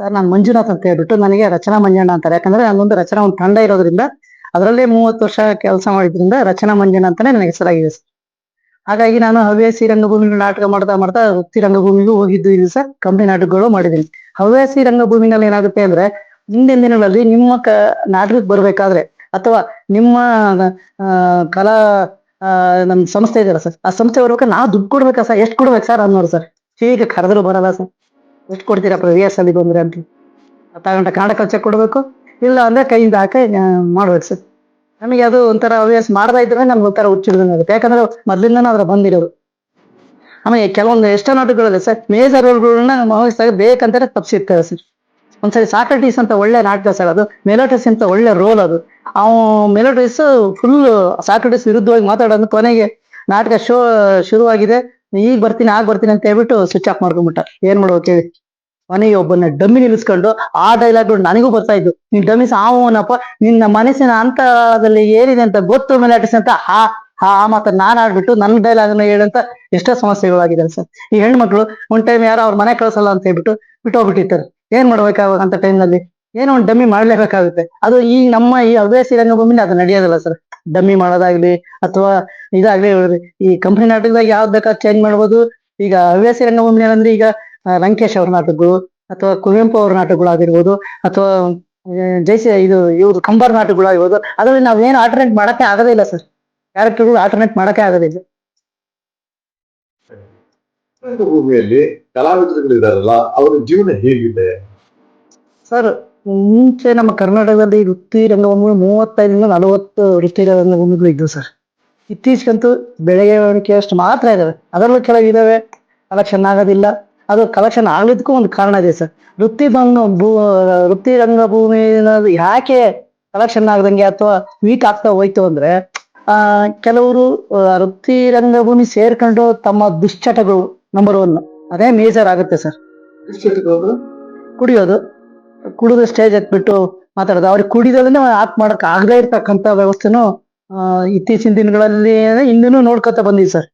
Sir ನಾನು ಮಂಜುನಾಥ್ ಅಂತ ಹೇಳ್ಬಿಟ್ಟು ನನಗೆ ರಚನಾ ಮಂಜಣ್ಣ ಅಂತಾರೆ. ಯಾಕಂದ್ರೆ ನಾನೊಂದು ರಚನಾ ಒಂದು ತಂಡ ಇರೋದ್ರಿಂದ ಅದರಲ್ಲೇ ಮೂವತ್ತು ವರ್ಷ ಕೆಲಸ ಮಾಡಿದ್ರಿಂದ ರಚನಾ ಮಂಜಣ್ಣ ಅಂತಾನೆ ನನಗೆ ಹೆಸರಾಗಿದೆ ಸರ್. ಹಾಗಾಗಿ ನಾನು ಹವ್ಯಾಸಿ ರಂಗಭೂಮಿ ನಾಟಕ ಮಾಡ್ತಾ ಮಾಡ್ತಾ ವೃತ್ತಿ ರಂಗಭೂಮಿಗೂ ಹೋಗಿದ್ದು ಇಲ್ಲಿ ಸರ್. ಕಂಪನಿ ನಾಟಕಗಳು ಮಾಡಿದ್ದೀನಿ. ಹವ್ಯಾಸಿ ರಂಗಭೂಮಿನಲ್ಲಿ ಏನಾಗುತ್ತೆ ಅಂದ್ರೆ ಹಿಂದಿನ ದಿನಗಳಲ್ಲಿ ನಿಮ್ಮ ಕ ನಾಟಕಕ್ಕೆ ಬರ್ಬೇಕಾದ್ರೆ ಅಥವಾ ನಿಮ್ಮ ಕಲಾ ಆ, ನಮ್ ಸಂಸ್ಥೆ ಇದೆಯಲ್ಲ ಸರ್ ಆ ಸಂಸ್ಥೆ ಬರ್ಬೇಕಾದ್ರೆ ನಾವು ದುಡ್ಡು ಕೊಡ್ಬೇಕಾ ಸರ್? ಎಷ್ಟು ಕೊಡ್ಬೇಕು ಸರ್ ಅನ್ನೋರು ಸರ್? ಹೀಗೆ ಕರೆದ್ರು ಬರಲ್ಲ ಸರ್? ಎಷ್ಟು ಕೊಡ್ತೀರಾ ರಿಹರ್ಸಲ್ ಬಂದ್ರೆ ಅಂತ? ತಗೊಂಡ ಕನ್ನಡ ಕಲ್ಚರ್ ಕೊಡಬೇಕು? ಇಲ್ಲ ಅಂದ್ರೆ ಕೈಯಿಂದ ಹಾಕಿ ಮಾಡ್ಬೇಕು ಸರ್. ನಮಗೆ ಅದು ಒಂಥರ ಹವ್ಯಾಸ ಮಾಡ್ತಾ ಇದ್ರೆ ನಮ್ಗೆ ಒಂಥರ ಆಗುತ್ತೆ. ಯಾಕಂದ್ರೆ ಮೊದ್ಲಿಂದನೂ ಅದ್ರ ಬಂದಿರೋದು. ಆಮೇಲೆ ಕೆಲವೊಂದು ಎಷ್ಟೋ ನಾಟಕಗಳಿದೆ ಸರ್. ಮೇಜರ್ ರೋಲ್ಗಳನ್ನ ವಹಿಸಿದಾಗ ಬೇಕಂತಾರೆ ತಪ್ಪಿಸಿರ್ತಾರೆ ಸರ್. ಒಂದ್ಸರಿ ಸಾಕ್ರಟೀಸ್ ಅಂತ ಒಳ್ಳೆ ನಾಟಕ ಸರ್ ಅದು. ಮೆಲೋಟಿಸ್ ಅಂತ ಒಳ್ಳೆ ರೋಲ್ ಅದು. ಅವ್ ಮೆಲೋಟಿಸ್ ಫುಲ್ ಸಾಕ್ರಟೀಸ್ ವಿರುದ್ಧವಾಗಿ ಮಾತಾಡೋದು ಕೊನೆಗೆ ನಾಟಕ ಶೋ, ಶುರುವಾಗಿದೆ. ಈಗ ಬರ್ತೀನಿ, ಆಗ ಬರ್ತೀನಿ ಅಂತ ಹೇಳ್ಬಿಟ್ಟು ಸ್ವಿಚ್ ಆಫ್ ಮಾಡ್ಕೊಂಡ್ಬಿಟ್ಟ. ಏನ್ ಮಾಡೋ ಕೇಳಿ ಮನೆಗೆ ಒಬ್ಬನ ಡಮ್ಮಿ ನಿಲ್ಲಿಸ್ಕೊಂಡು ಆ ಡೈಲಾಗ್ಗಳು ನನಗೂ ಬರ್ತಾ ಇದ್ದು ನೀನ್ ಡಮ್ಮಿ ಸಾವನಪ್ಪ ನಿನ್ನ ಮನಸ್ಸಿನ ಅಂತರದಲ್ಲಿ ಏನಿದೆ ಅಂತ ಗೊತ್ತು, ಮೆಲಾಟಿಸ್ ಅಂತ? ಆ ಆ ಮಾತ್ರ ನಾನು ಆಡ್ಬಿಟ್ಟು ನನ್ನ ಡೈಲಾಗ್ನ ಹೇಳಂತ ಎಷ್ಟೋ ಸಮಸ್ಯೆಗಳಾಗಿದೆ ಸರ್ ಈ ಹೆಣ್ಮಕ್ಳು ಒಂದ್ ಟೈಮ್ ಯಾರೋ ಅವ್ರ ಮನೆ ಕಳ್ಸಲ್ಲ ಅಂತ ಹೇಳ್ಬಿಟ್ಟು ಬಿಟ್ಟೋಗ್ಬಿಟ್ಟಿರ್ತಾರೆ. ಏನ್ ಮಾಡ್ಬೇಕಾಗ ಅಂತ ಟೈಮ್ನಲ್ಲಿ ಏನೋ ಒಂದು ಡಮ್ಮಿ ಮಾಡ್ಲೇಬೇಕಾಗುತ್ತೆ. ಅದು ಈ ನಮ್ಮ ಈ ಹವ್ಯಾಸಿ ರಂಗಭೂಮಿನ ಅದು ನಡೆಯೋದಿಲ್ಲ ಸರ್. ಡಮ್ಮಿ ಮಾಡೋದಾಗ್ಲಿ ಅಥವಾ ಇದಾಗ್ಲಿ ಈ ಕಂಪನಿ ನಾಟಕದಾಗ ಯಾವ್ದು ಬೇಕಾದ್ ಚೇಂಜ್ ಮಾಡ್ಬೋದು. ಈಗ ಹವ್ಯಾಸಿ ರಂಗಭೂಮಿ ಅಂದ್ರೆ ಈಗ ಲಂಕೇಶ್ ಅವ್ರ ನಾಟಕಗಳು ಅಥವಾ ಕುವೆಂಪು ಅವ್ರ ನಾಟಕಗಳಾಗಿರ್ಬೋದು ಅಥವಾ ಜೈಸಿ ಇದು ಇವ್ರು ಕಂಬರ್ ನಾಟಕಗಳಾಗಿರ್ಬೋದು. ಅದರಲ್ಲಿ ಅದ್ರಲ್ಲಿ ನಾವೇನು ಆಲ್ಟರ್ನೇಟ್ ಮಾಡಕ್ಕೆ ಆಗೋದೇ ಇಲ್ಲ ಸರ್. ಕ್ಯಾರೆಕ್ಟರ್ಗಳು ಆಲ್ಟರ್ನೇಟ್ ಮಾಡಕ್ಕೆ ಆಗೋದಿಲ್ಲ ಭೂಮಿಯಲ್ಲಿ ಕಲಾವಿದರುಗಳಿದಾರಲ್ಲ ಅವರ ಜೀವನ ಹೇಗಿದೆ? ಸರ್ ಮುಂಚೆ ನಮ್ಮ ಕರ್ನಾಟಕದಲ್ಲಿ ವೃತ್ತಿ ರಂಗಭೂಮಿ ಮೂವತ್ತೈದರಿಂದ ನಲವತ್ತು ವೃತ್ತಿ ರಂಗಭೂಮಿಗಳು ಇದ್ದವು ಸರ್. ಇತ್ತೀಚೆಗಂತೂ ಬೆಳಗ್ಗೆ ಅಷ್ಟು ಮಾತ್ರ ಇದಾವೆ. ಅದರಲ್ಲೂ ಕೆಲವು ಇದಾವೆ. ಕಲೆಕ್ಷನ್ ಆಗೋದಿಲ್ಲ. ಅದು ಕಲೆಕ್ಷನ್ ಆಗ್ಲಿದ್ದಕ್ಕೂ ಒಂದು ಕಾರಣ ಇದೆ ಸರ್. ವೃತ್ತಿ ರಂಗ ಭೂ ವೃತ್ತಿ ರಂಗಭೂಮಿ ಯಾಕೆ ಕಲೆಕ್ಷನ್ ಆಗದಂಗೆ ಅಥವಾ ವೀಕ್ ಆಗ್ತಾ ಹೋಯ್ತು ಅಂದ್ರೆ ಆ ಕೆಲವರು ವೃತ್ತಿ ರಂಗಭೂಮಿ ಸೇರ್ಕೊಂಡು ತಮ್ಮ ದುಶ್ಚಟಗಳು ನಂಬರ್ ಒನ್ ಅದೇ ಮೇಜರ್ ಆಗುತ್ತೆ ಸರ್. ಕುಡಿಯೋದು. ಕುಡಿದು ಸ್ಟೇಜ್ ಎತ್ಬಿಟ್ಟು ಮಾತಾಡೋದು. ಅವ್ರಿಗೆ ಕುಡಿದಲ್ಲೇ ಆಕ್ಟ್ ಮಾಡಕ್ ಆಗದೇ ಇರ್ತಕ್ಕಂಥ ವ್ಯವಸ್ಥೆನೂ ಇತ್ತೀಚಿನ ದಿನಗಳಲ್ಲಿ ಇಂದೂ ನೋಡ್ಕೊತ ಬಂದಿವಿ ಸರ್.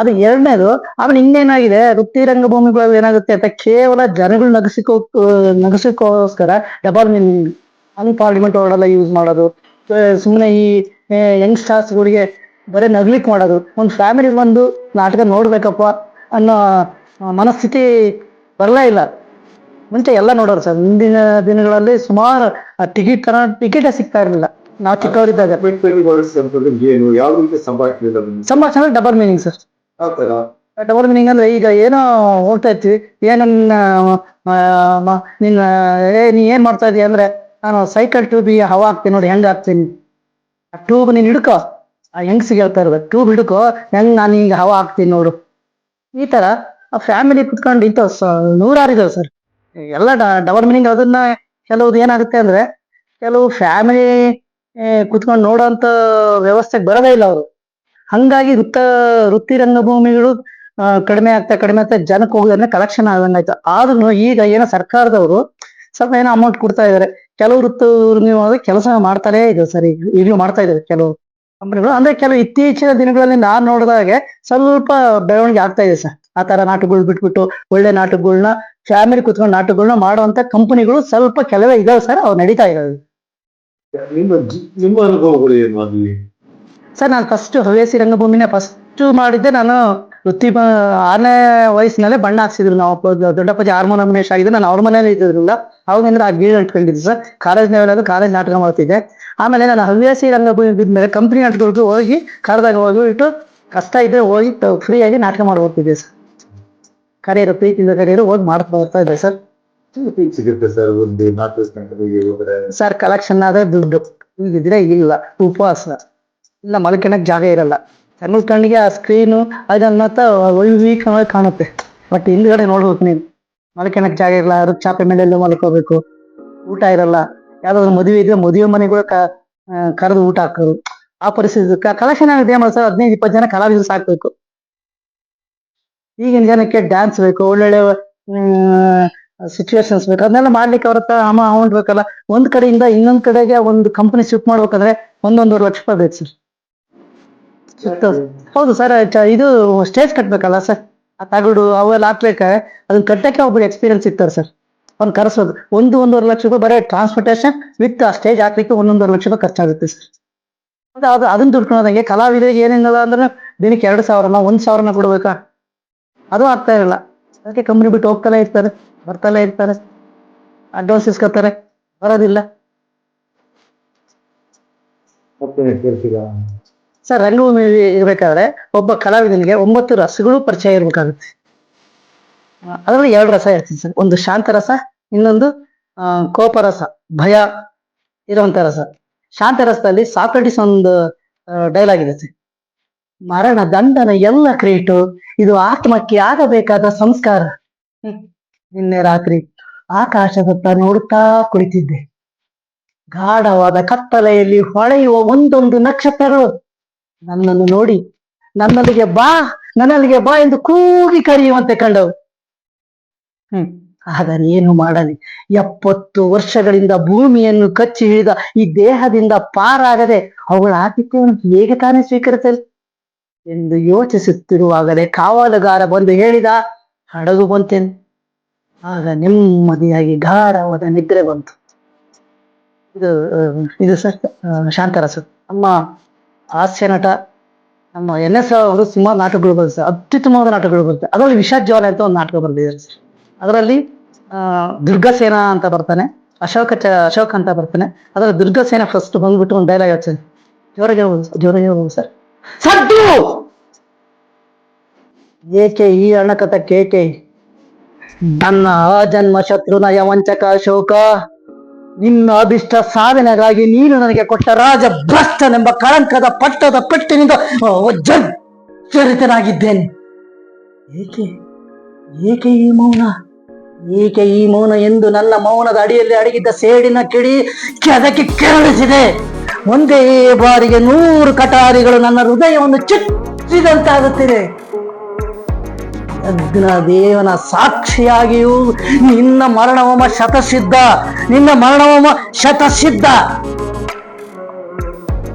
ಅದು ಎರಡನೇದು, ಆಮೇಲೆ ಇನ್ನೇನಾಗಿದೆ? ವೃತ್ತಿ ರಂಗಭೂಮಿಗಳು ಏನಾಗುತ್ತೆ ಅಂತ ಕೇವಲ ಜನಗಳು ನಗಸಿಕೋ ನಗಸಕ್ಕೋಸ್ಕರ double mean parliament word use ಮಾಡೋದು. ಸುಮ್ಮನೆ ಈ ಯಂಗ್ಸ್ಟರ್ಸ್ಗಳಿಗೆ ಬರೀ ನಗ್ಲಿಕ್ ಮಾಡೋದು. ಒಂದು ಫ್ಯಾಮಿಲಿ ಬಂದು ನಾಟಕ ನೋಡ್ಬೇಕಪ್ಪ ಅನ್ನೋ ಮನಸ್ಥಿತಿ ಬರಲೇ ಇಲ್ಲ. ಮುಂಚೆ ಎಲ್ಲ ನೋಡೋರು ಸರ್. ಮುಂದಿನ ದಿನಗಳಲ್ಲಿ ಸುಮಾರು ಟಿಕೆಟ್ ತರ ಟಿಕೆಟೇ ಸಿಗ್ತಾ ಇರಲಿಲ್ಲ. ನಾವು ಚಿಕ್ಕವರಿದ್ದಾಗ. ಸಂಭಾಷಣೆ double meaning sir. Double meaning ಅಂದ್ರೆ ಈಗ ಏನೋ ಹೋಗ್ತಾ ಇರ್ತೀವಿ. ಏನನ್ನ ನಿನ್ನ ಏ ನೀ ಏನ್ ಮಾಡ್ತಾ ಇದೀಯ ಅಂದ್ರೆ ನಾನು ಸೈಕಲ್ ಟ್ಯೂಬಿಗೆ ಹವಾ ಹಾಕ್ತೀನಿ ನೋಡಿ ಹೆಂಗ್ ಹಾಕ್ತೀನಿ. ಆ ಟ್ಯೂಬ್ ನೀನ್ ಹಿಡ್ಕೋ. ಆ ಹೆಂಗ್ಸಿಗೆ ಹೇಳ್ತಾ ಇರ್ಬೇಕು ಟ್ಯೂಬ್ ಹಿಡ್ಕೋ. ಹೆಂಗ್ ನಾನು ಈಗ ಹವಾ ಹಾಕ್ತೀನಿ ನೋಡು. ಈ ತರ ಆ ಫ್ಯಾಮಿಲಿ ಕುತ್ಕೊಂಡು ಇಂಥ ನೂರಾರು ಇದಾವೆ ಸರ್. ಎಲ್ಲ ಡಬಲ್ ಮೀನಿಂಗ್ ಅದನ್ನ ಕೆಲವ್ದು ಏನಾಗುತ್ತೆ ಅಂದ್ರೆ ಕೆಲವು ಫ್ಯಾಮಿಲಿ ಕುತ್ಕೊಂಡು ನೋಡೋಂತ ವ್ಯವಸ್ಥೆಗೆ ಬರೋದೇ ಇಲ್ಲ ಅವರು. ಹಂಗಾಗಿ ವೃತ್ತ ವೃತ್ತಿ ರಂಗಭೂಮಿಗಳು ಕಡಿಮೆ ಆಗ್ತಾ ಕಡಿಮೆ ಆಗ್ತಾ ಜನಕ್ಕೆ ಹೋಗೋದ್ರೆ ಕಲೆಕ್ಷನ್ ಆದಂಗಾಯ್ತು ಆದ್ರೂ ಈಗ ಏನೋ ಸರ್ಕಾರದವರು ಸ್ವಲ್ಪ ಏನೋ ಅಮೌಂಟ್ ಕೊಡ್ತಾ ಇದಾರೆ. ಕೆಲವು ವೃತ್ತ ಕೆಲಸ ಮಾಡ್ತಾರೆ ಇದೆ ಸರ್ ಈಗ ಮಾಡ್ತಾ ಇದ್ದಾರೆ ಕೆಲವು ಕಂಪನಿಗಳು ಅಂದ್ರೆ ಕೆಲವು ಇತ್ತೀಚಿನ ದಿನಗಳಲ್ಲಿ ನಾನ್ ನೋಡಿದಾಗೆ ಸ್ವಲ್ಪ ಬೆಳವಣಿಗೆ ಆಗ್ತಾ ಇದೆ ಸರ್. ಆ ತರ ನಾಟಕಗಳು ಬಿಟ್ಬಿಟ್ಟು ಒಳ್ಳೆ ನಾಟಕಗಳನ್ನ ಫ್ಯಾಮಿಲಿ ಕುತ್ಕೊಂಡು ನಾಟಕಗಳನ್ನ ಮಾಡುವಂತ ಕಂಪನಿಗಳು ಸ್ವಲ್ಪ ಕೆಲವೇ ಇದಾವೆ ಸರ್ ಅವು ನಡೀತಾ ಇದಾವೆ ನಿಮ್ಮ ಜಿ- ನಿಮ್ಮ ಅನುಭವಗಳು ಏನು ಅಲ್ಲಿ? ಸರ್ ನಾನು ಫಸ್ಟ್ ಹವ್ಯಾಸಿ ರಂಗಭೂಮಿನ ಫಸ್ಟ್ ಮಾಡಿದ್ದೆ ನಾನು ವೃತ್ತಿ ಆನೇ ಆರನೇ ವಯಸ್ಸಿನಲ್ಲೇ ಬಣ್ಣ ಹಾಕ್ಸಿದ್ರು. ನಾವು ದೊಡ್ಡಪ್ಪಜಿ ಹಾರ್ಮೋನಿಯಂ ಮೇಷ್ ಆಗಿದ್ದು ನಾನು ಅವ್ರ ಮನೇಲಿ ಇದ್ದಿದ್ರಿಂದ ಅಂದ್ರೆ ಆ ಗೀಳು ಇಟ್ಕೊಂಡಿದ್ದೆ ಸರ್ ಕಾಲೇಜ್ ಲೆವೆಲ್ ಕಾಲೇಜ್ ನಾಟಕ ಮಾಡ್ತಿದ್ದೆ. ಆಮೇಲೆ ನಾನು ಹವ್ಯಾಸಿ ರಂಗಭೂಮಿ ಬಿದ್ಮೇಲೆ ಕಂಪ್ನಿ ನಾಟಕಗಳಿಗೆ ಹೋಗಿ ಕರೆದಾಗ ಹೋಗಿಬಿಟ್ಟು ಕಷ್ಟ ಇದ್ರೆ ಹೋಗಿ ಫ್ರೀಯಾಗಿ ನಾಟಕ ಮಾಡಿ ಹೋಗ್ತಿದ್ದೆ ಸರ್ ಕರೆಯರು ಪ್ರೀತಿಯಿಂದ ಇರೋ ಹೋಗಿ ಮಾಡ್ತಾ ಬರ್ತಾ ಇದೆ ಸರ್. ಸಿಗುತ್ತೆ ಸರ್ ಒಂದು ನಾಲ್ಕು ಗಂಟೆಗೆ ಹೋದ್ರೆ? ಸರ್ ಕಲೆಕ್ಷನ್ ಆದ್ರೆ ದುಡ್ಡು. ಈಗಿದ್ರೆ ಇಲ್ಲ ಉಪವಾಸ. ಇಲ್ಲ ಮಲ್ಕೊಳಕ್ ಜಾಗ ಇರಲ್ಲ. ಸಣ್ಣ ಕಣ್ಣಿಗೆ ಆ ಸ್ಕ್ರೀನು ಅದನ್ನ ವೀಕ್ ಕಾಣುತ್ತೆ. ಬಟ್ ಹಿಂದ್ಗಡೆ ನೋಡ್ಬೇಕು ನೀನು ಮಲ್ಕೊಳಕ್ ಜಾಗ ಇರಲ್ಲ ಯಾರು ಚಾಪೆ ಮೇಲೆ ಎಲ್ಲೋ ಮಲ್ಕೋಬೇಕು. ಊಟ ಇರಲ್ಲ. ಯಾವ್ದಾದ್ರು ಮದುವೆ ಇದ್ರೆ ಮದುವೆ ಮನೆಗಳು ಕರೆದು ಊಟ ಹಾಕೋರು. ಆ ಪರಿಸ್ಥಿತಿ ಕಲೆಕ್ಷನ್ ಆಗಿದೆ ಸರ್ ಹದಿನೈದು ಇಪ್ಪತ್ತು ಜನ ಕಲಾವಿದರು ಸಾಕ್ಬೇಕು. ಈಗಿನ ಜನಕ್ಕೆ ಡ್ಯಾನ್ಸ್ ಬೇಕು ಒಳ್ಳೊಳ್ಳೆ ಸಿಚುವೇಶನ್ಸ್ ಬೇಕು. ಅದನ್ನೆಲ್ಲ ಮಾಡ್ಲಿಕ್ಕೆ ಅವ್ರ ಹತ್ರ ಅಮ ಅಮೌಂಟ್ ಬೇಕಲ್ಲ. ಒಂದ್ ಕಡೆಯಿಂದ ಇನ್ನೊಂದ್ ಕಡೆಗೆ ಒಂದು ಕಂಪನಿ ಶಿಫ್ಟ್ ಮಾಡ್ಬೇಕಂದ್ರೆ ಒಂದೊಂದೂವರೆ ಲಕ್ಷ ರೂಪಾಯಿ ಬೇಕು ಸರ್. ಹೌದು ಸರ್ ಇದು ಸ್ಟೇಜ್ ಕಟ್ಬೇಕಲ್ಲ ಸರ್. ಆ ತಗಡು ಅವೆಲ್ಲ ಹಾಕ್ಬೇಕಾದ್ರೆ ಅದನ್ನ ಕಟ್ಟಕ್ಕೆ ಒಬ್ರು ಎಕ್ಸ್ಪೀರಿಯನ್ಸ್ ಇರ್ತಾರೆ ಸರ್. ಅವ್ನು ಕರೆಸೋದು. ಒಂದು ಒಂದೂವರೆ ಲಕ್ಷ ರೂಪಾಯಿ ಬರೀ ಟ್ರಾನ್ಸ್ಪೋರ್ಟೇಷನ್ ವಿತ್ ಆ ಸ್ಟೇಜ್ ಹಾಕ್ಲಿಕ್ಕೆ ಒಂದೊಂದೂವರೆ ಲಕ್ಷ ರೂಪಾಯಿ ಖರ್ಚಾಗುತ್ತೆ ಸರ್. ಅದು ಅದು ಅದನ್ನ ದುಡ್ಕೊಳೋದಂಗೆ ಕಲಾವಿದರಿಗೆ ಏನೇನಲ್ಲ ಅಂದ್ರೆ ದಿನಕ್ಕೆ ಎರಡು ಸಾವಿರನ ಒಂದು ಸಾವಿರನ ಕೊಡ್ಬೇಕಾ? ಅದು ಆಗ್ತಾ ಇರಲ್ಲ. ಅದಕ್ಕೆ ಕಂಪ್ನಿ ಬಿಟ್ಟು ಹೋಗ್ತಲೇ ಇರ್ತಾರೆ ಬರ್ತಾನೆ ಇರ್ತಾರೆ. ಅಡ್ವಾನ್ಸ್ ಇಸ್ಕೊತಾರೆ ಬರೋದಿಲ್ಲ. ಸರ್ ರಂಗಭೂಮಿ ಇರ್ಬೇಕಾದ್ರೆ ಒಬ್ಬ ಕಲಾವಿದನಿಗೆ ಒಂಬತ್ತು ರಸಗಳು ಪರಿಚಯ ಇರಬೇಕಾಗುತ್ತೆ. ಅದರಲ್ಲಿ ಎರಡು ರಸ ಇರ್ತೀನಿ ಸರ್. ಒಂದು ಶಾಂತ ರಸ ಇನ್ನೊಂದು ಕೋಪ ರಸ ಭಯ ಇರುವಂತ ರಸ. ಶಾಂತ ರಸದಲ್ಲಿ ಸಾಕ್ರೆಟಿಸ್ ಒಂದು ಡೈಲಾಗ್ ಇದೆ ಸರ್. ಮರಣ ದಂಡನ ಎಲ್ಲ ಕ್ರಿಯೇಟು ಇದು ಆತ್ಮಕ್ಕೆ ಆಗಬೇಕಾದ ಸಂಸ್ಕಾರ. ನಿನ್ನೆ ರಾತ್ರಿ ಆಕಾಶದತ್ತ ನೋಡುತ್ತಾ ಕುಳಿತಿದ್ದೆ. ಗಾಢವಾದ ಕತ್ತಲೆಯಲ್ಲಿ ಹೊಳೆಯುವ ಒಂದೊಂದು ನಕ್ಷತ್ರಗಳು. ನನ್ನನ್ನು ನೋಡಿ, ನನ್ನಲ್ಲಿಗೆ ಬಾ ನನ್ನಲ್ಲಿಗೆ ಬಾ ಎಂದು ಕೂಗಿ ಕರೆಯುವಂತೆ ಕಂಡವು. ಹ್ಮ್. ಆದರೆ ಏನು ಮಾಡಲಿ. ಎಪ್ಪತ್ತು ವರ್ಷಗಳಿಂದ ಭೂಮಿಯನ್ನು ಕಚ್ಚಿ ಹಿಡಿದ ಈ ದೇಹದಿಂದ ಪಾರಾಗದೆ ಅವುಗಳ ಆತಿಥ್ಯವನ್ನು ಹೇಗೆ ತಾನೇ ಸ್ವೀಕರಿಸಲಿ? ಎಂದು ಯೋಚಿಸುತ್ತಿರುವಾಗಲೇ ಕಾವಲುಗಾರ ಬಂದು ಹೇಳಿದ ಹಡಗು ಬಂತೇನೆ. ಆಗ ನೆಮ್ಮದಿಯಾಗಿ ಗಾಢವಾದ ನಿದ್ರೆ ಬಂತು. ಇದು ಇದು ಸರ್ ಶಾಂತರಸ ನಮ್ಮ ಹಾಸ್ಯ ನಟ ನಮ್ಮ ಎನ್ ಎಸ್ ಅವರು ಸುಮಾರು ನಾಟಕಗಳು ಬರುತ್ತೆ ಸರ್. ಅತ್ಯುತ್ತಮವಾದ ನಾಟಕಗಳು ಬರುತ್ತೆ. ಅದರಲ್ಲಿ ವಿಷಜ್ವಾಲ ಅಂತ ಒಂದು ನಾಟಕ ಬರೆದಿದ್ದಾರೆ ಸರ್. ಅದರಲ್ಲಿ ದುರ್ಗಸೇನ ಅಂತ ಬರ್ತಾನೆ ಅಶೋಕ ಚ ಅಶೋಕ್ ಅಂತ ಬರ್ತಾನೆ. ಅದರಲ್ಲಿ ದುರ್ಗಸೇನ ಫಸ್ಟ್ ಬಂದ್ಬಿಟ್ಟು ಒಂದು ಡೈಲಾಗ್ ಹೇಳ್ತಾನೆ. ಜೋರಾಗಿ ಹೇಳ್ಬೋದು ಸರ್, ಜೋರಾಗಿ ಹೇಳ್ಬೋದು ಸರ್. ಸದ್ದು! ಏಕೆ ಈ ಅಣಕತ ಕೇಕೆ? ನನ್ನ ಅಜನ್ಮ ಶತ್ರುನ ವಂಚಕ ಅಶೋಕ ನಿನ್ನ ಅಭಿಷ್ಟ ಸಾಧನೆಗಾಗಿ ನೀನು ನನಗೆ ಕೊಟ್ಟ ರಾಜ ಭ್ರಷ್ಟನೆಂಬ ಕಳಂಕದ ಪಟ್ಟದ ಪೆಟ್ಟಿನಿಂದ ಜರ್ಜರಿತನಾಗಿದ್ದೇನೆ ಏಕೆ? ಏಕೆ ಈ ಮೌನ? ಏಕೆ ಈ ಮೌನ ಎಂದು ನನ್ನ ಮೌನದ ಅಡಿಯಲ್ಲಿ ಅಡಗಿದ್ದ ಸೇಡಿನ ಕಿಡಿ ಕೆದಕಿ ಕೆರಳಿಸಿದೆ? ಒಂದೇ ಬಾರಿಗೆ ನೂರು ಕಟಾರಿಗಳು ನನ್ನ ಹೃದಯವನ್ನು ಚುಚ್ಚಿದಂತಾಗುತ್ತಿದೆ. ದೇವನ ಸಾಕ್ಷಿಯಾಗಿಯೂ ನಿನ್ನ ಮರಣವಮ ಶತಸಿದ್ಧ, ನಿನ್ನ ಮರಣವಮ ಶತಸಿದ್ಧ.